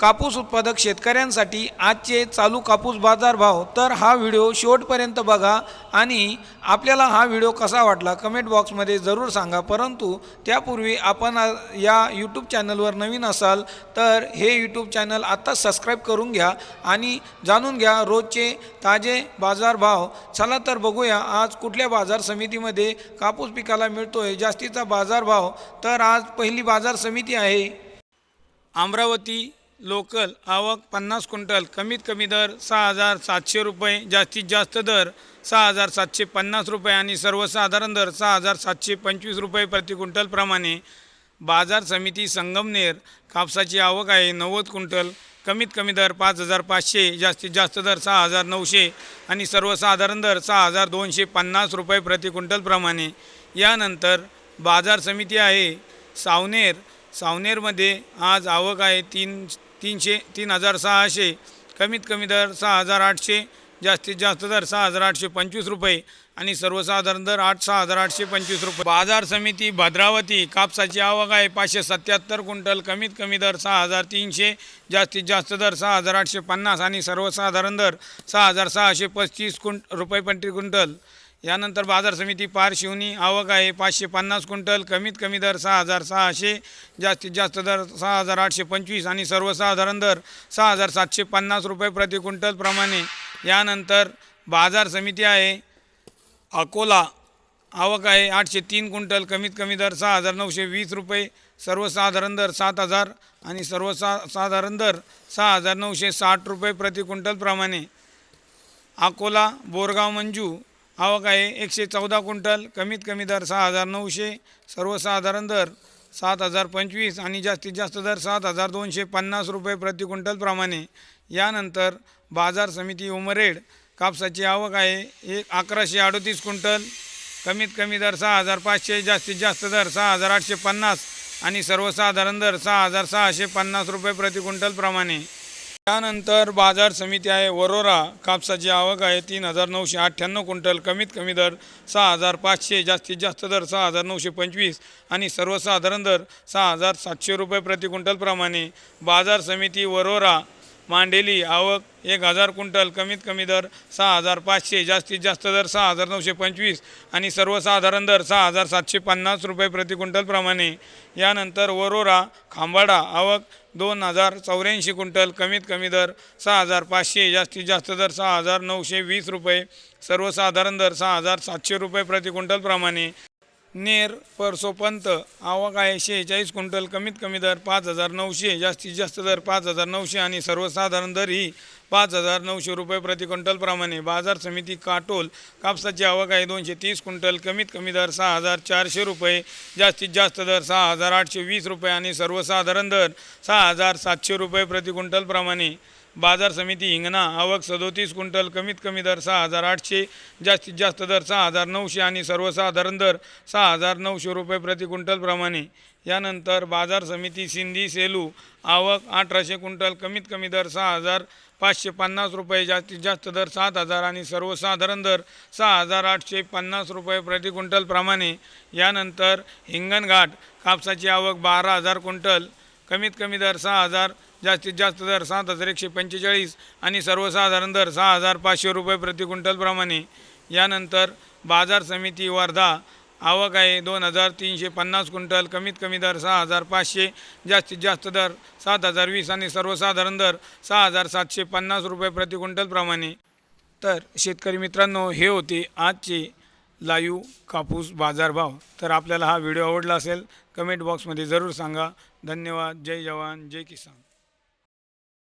कापूस उत्पादक शेतकऱ्यांसाठी आजचे चालू कापूस बाजार भाव. तर हा व्हिडिओ शेवटपर्यंत बघा आणि आपल्याला हा व्हिडिओ कसा वाटला कमेंट बॉक्समध्ये जरूर सांगा. परंतु त्यापूर्वी आपण या यूट्यूब चॅनलवर नवीन असाल तर हे यूट्यूब चॅनल आत्ताच सबस्क्राईब करून घ्या आणि जाणून घ्या रोजचे ताजे बाजार भाव. चला तर बघूया आज कुठल्या बाजार समितीमध्ये कापूस पिकाला मिळतोय जास्तीचा बाजार भाव. तर आज पहिली बाजार समिती आहे. अमरावती लोकल आवक पन्नास क्विंटल कमीत कमी दर सहा हजार सातशे रुपये जास्तीत जास्त दर सहा हजार सातशे पन्नास रुपये आणि सर्वसाधारण दर सहा हजार सातशे पंचवीस रुपये प्रति क्विंटलप्रमाणे बाजार समिती संगमनेर कापसाची आवक आहे नव्वद क्विंटल कमीत कमी दर पाच हजार पाचशे जास्तीत जास्त दर सहा हजार नऊशे आणि सर्वसाधारण दर सहा हजार दोनशे पन्नास रुपये प्रति क्विंटलप्रमाणे यानंतर बाजार समिती आहे सावनेर. सावनेरमध्ये आज आवक आहे तीन तीनशे तीन हजार सहाशे कमीत कमी दर सहा हजार आठशे जास्तीत जास्त दर सहा हजार आठशे पंचवीस रुपये आणि सर्वसाधारण दर आठ सहा हजार आठशे पंचवीस रुपये. बाजार समिती भद्रावती कापसाची आवक आहे पाचशे सत्याहत्तर क्विंटल कमीत कमी दर सहा हजार तीनशे जास्तीत जास्त दर सहा हजार आठशे पन्नास आणि सर्वसाधारण दर सहा हजार सहाशे पस्तीस क्विंट रुपये प्रति क्विंटल. यानंतर बाजार समिती पार शिवनी आवक आहे पाचशे पन्नास क्विंटल कमीत कमी दर सहा हजार सहाशे जास्तीत जास्त दर सहा हजार आठशे पंचवीस आणि सर्वसाधारण दर सहा हजार सातशे पन्नास रुपये प्रति क्विंटलप्रमाणे यानंतर बाजार समिती आहे अकोला. आवक आहे आठशे तीन क्विंटल कमीत कमी दर सहा हजार नऊशे वीस रुपये सर्वसाधारण दर सात हजार आणि सर्वसा साधारण दर सहा हजार नऊशे साठ रुपये प्रति क्विंटलप्रमाणे अकोला बोरगाव मंजू आवक आहे. एकशे चौदा क्विंटल कमीत कमी दर सहा हजार नऊशे सर्वसाधारण दर सात हजार पंचवीस आणि जास्तीत जास्त दर सात हजार दोनशे पन्नास रुपये प्रति क्विंटलप्रमाणे यानंतर बाजार समिती उमरेड कापसाची आवक आहे. एक अकराशे अडतीस क्विंटल कमीत कमी दर सहा हजार पाचशे जास्तीत जास्त दर सहा हजार आठशे पन्नास आणि सर्वसाधारण दर सहा हजार सहाशे पन्नास रुपये प्रति क्विंटलप्रमाणे त्यानंतर बाजार समिती आहे वरोरा कापसाची आवक आहे तीन हजार नऊशे अठ्ठ्याण्णव क्विंटल कमीत कमी दर सहा हजार पाचशे जास्तीत जास्त दर सहा हजार नऊशे पंचवीस आणि सर्वसाधारण दर सहा हजार सातशे रुपये प्रति क्विंटलप्रमाणे बाजार समिती वरोरा मांडेली आवक एक हजार क्विंटल कमीत कमी दर सहा हजार पाचशे जास्तीत जास्त दर सहा हजार नऊशे पंचवीस आणि सर्वसाधारण दर सहा हजार सातशे पन्नास रुपये प्रति क्विंटलप्रमाणे यानंतर वरोरा खांबाडा आवक दोन हजार चौऱ्याऐंशी क्विंटल कमीत कमी दर सहा हजार पाचशे जास्तीत जास्त दर सहा हजार नऊशे वीस रुपये सर्वसाधारण दर सहा हजार सातशे रुपये प्रति क्विंटलप्रमाणे नेर परसोपंत आवक आहे शेहेचाळीस क्विंटल कमीत कमी दर पाच हजार नऊशे जास्तीत जास्त दर पाच हजार नऊशे आणि सर्वसाधारण दर ही पाच हजार नऊशे रुपये प्रति क्विंटलप्रमाणे बाजार समिती काटोल कापसाची आवक आहे दोनशे तीस क्विंटल कमीत कमी दर सहा हजार चारशे रुपये जास्तीत जास्त दर सहा हजार आठशे वीस रुपये आणि सर्वसाधारण दर सहा हजार सातशे रुपये प्रति क्विंटलप्रमाणे बाजार समिती हिंगणा आवक सदोतीस क्विंटल कमीत कमी दर सहा हजार आठशे जास्तीत जास्त दर सहा हजार नऊशे आणि सर्वसाधारण दर सहा हजार नऊशे रुपये प्रति क्विंटलप्रमाणे यानंतर बाजार समिती सिंधी सेलू आवक अठराशे क्विंटल कमीत कमी दर सहा हजार पाचशे पन्नास रुपये जास्तीत जास्त दर सात हजार आणि सर्वसाधारण दर सहा हजार आठशे पन्नास रुपये प्रति क्विंटलप्रमाणे यानंतर हिंगणघाट कापसाची आवक बारा हजार क्विंटल कमीत कमी दर सहा हजार जास्तीत जास्त दर सात हजार एकशे पंचेचाळीस आणि सर्वसाधारण दर सहा हजार पाचशे रुपये प्रति क्विंटलप्रमाणे यानंतर बाजार समिती वर्धा आवक आहे दोन हजार तीनशे पन्नास क्विंटल कमीत कमी दर सहा हजार पाचशे जास्तीत जास्त दर सात हजार वीस आणि सर्वसाधारण दर सहा हजार सातशे पन्नास रुपये प्रति क्विंटलप्रमाणे तर शेतकरी मित्रांनो हे होते आजचे लाईव कापूस बाजारभाव. तर आपल्याला हा व्हिडिओ आवडला असेल कमेंट बॉक्समध्ये जरूर सांगा. धन्यवाद. जय जवान. जय किसान.